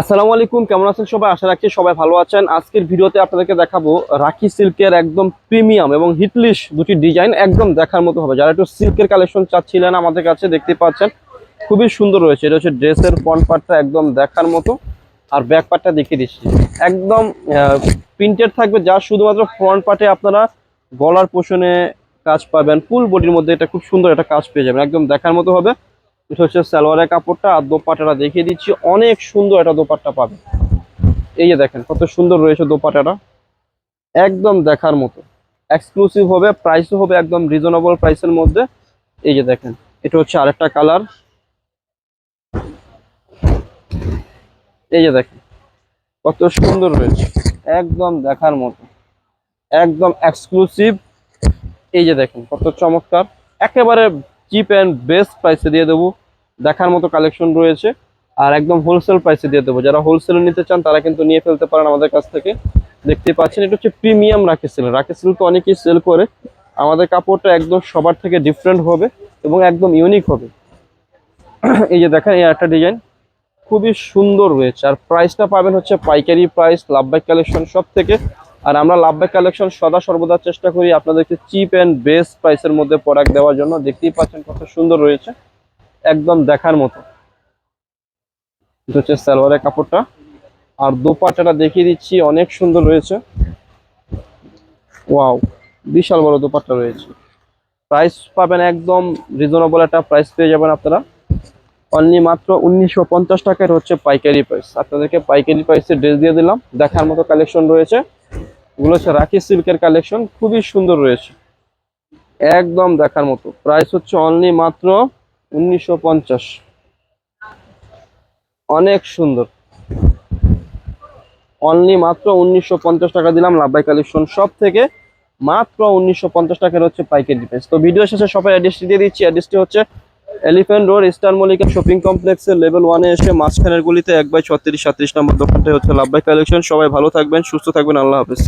আসসালামু আলাইকুম, কেমন আছেন সবাই? আশা রাখছি সবাই ভালো আছেন। আজকের ভিডিওতে আপনাদেরকে দেখাবো রাখি সিল্কের একদম প্রিমিয়াম এবং হিটলিশ দুটি ডিজাইন একদম দেখার মতো হবে। যারা একটু সিল্কের কালেকশন চাচ্ছিলেন আমাদের কাছে দেখতে পাচ্ছেন, খুবই সুন্দর রয়েছে। এটা হচ্ছে ড্রেসের ফ্রন্ট পার্টটা একদম দেখার মতো। আর ব্যাক পার্টটা দেখিয়ে দিচ্ছি। একদম প্রিন্টেড থাকবে। যা শুধুমাত্র ফ্রন্ট পার্টে আপনারা গলার পোষণে কাজ পাবেন। ফুল বডির মধ্যে এটা খুব সুন্দর একটা কাজ পেয়ে যাবেন। একদম দেখার মতো হবে। এটা হচ্ছে সালোয়ারের কাপড়টা, আর দোপাটাটা দেখিয়ে দিচ্ছি। অনেক সুন্দর এটা দোপাট্টা পাবে এই যে দেখেন, কত সুন্দর রয়েছে দোপাটাটা একদম দেখার মতো। এক্সক্লুসিভ হবে প্রাইসও হবে একদম রিজনেবল প্রাইসের মধ্যে। এই যে দেখেন, এটা হচ্ছে আরেকটা কালার এই যে দেখেন, কত সুন্দর রয়েছে। একদম দেখার মতো। একদম এক্সক্লুসিভ এই যে দেখেন, কত চমৎকার। একেবারে চিপ অ্যান্ড বেস্ট প্রাইসে দিয়ে দেবো। দেখার মতো কালেকশন রয়েছে। আর একদম হোলসেল প্রাইসে দিয়ে দেবো। যারা হোলসেলে নিতে চান, তারা কিন্তু নিয়ে ফেলতে পারেন আমাদের কাছ থেকে। দেখতে পাচ্ছেন, এটা হচ্ছে প্রিমিয়াম রাখি সেল রাখি সেল তো অনেকেই সেল করে। আমাদের কাপড়টা একদম সবার থেকে ডিফারেন্ট হবে এবং একদম ইউনিক হবে। এই যে দেখেন, এই একটা ডিজাইন খুবই সুন্দর রয়েছে। আর প্রাইসটা পাবেন হচ্ছে পাইকারি প্রাইস লাভ লাভবাই কালেকশন সব থেকে আর আমরা লাভবাই কালেকশন সদা সর্বদা চেষ্টা করি আপনাদেরকে চিপ অ্যান্ড বেস্ট প্রাইসের মধ্যে প্রোডাক্ট দেওয়ার জন্য। দেখতেই পাচ্ছেন কত সুন্দর রয়েছে। একদম দেখার মতো। হচ্ছে সালোয়ারের কাপড়টা। আর দোপাট্টাটা দেখিয়ে দিচ্ছি, অনেক সুন্দর রয়েছে। ওয়াও, বিশাল বড় দোপাট্টা রয়েছে। প্রাইস পাবেন একদম রিজনেবল একটা প্রাইস পেয়ে যাবেন আপনারা। অনলি মাত্র উনিশশো পঞ্চাশ টাকার হচ্ছে পাইকারি প্রাইস। আপনাদেরকে পাইকারি প্রাইসে ড্রেস দিয়ে দিলাম, দেখার মতো কালেকশন রয়েছে। এগুলো হচ্ছে রাখি সিল্কের কালেকশন, খুবই সুন্দর রয়েছে। একদম দেখার মতো। প্রাইস হচ্ছে অনলি মাত্র উনিশশো পঞ্চাশ। অনেক সুন্দর। অনলি মাত্র উনিশশো পঞ্চাশ টাকা দিলাম লাভবাই কালেকশন সব থেকে মাত্র উনিশশো পঞ্চাশ টাকার হচ্ছে পাইকারি প্রাইস তো ভিডিও শেষে সবাই অ্যাড্রেসটি দিয়ে দিচ্ছি। অ্যাড্রেসটি হচ্ছে Elephant Road Star Mallika shopping কমপ্লেক্সের লেভেল ওয়ানে এসে মাঝখানের গলিতে এক বাই ছত্রিশ সাত্রিশ নম্বর দোকানটাই হচ্ছে লাভবাই কালেকশন সবাই ভালো থাকবেন, সুস্থ থাকবেন। আল্লাহ হাফেজ।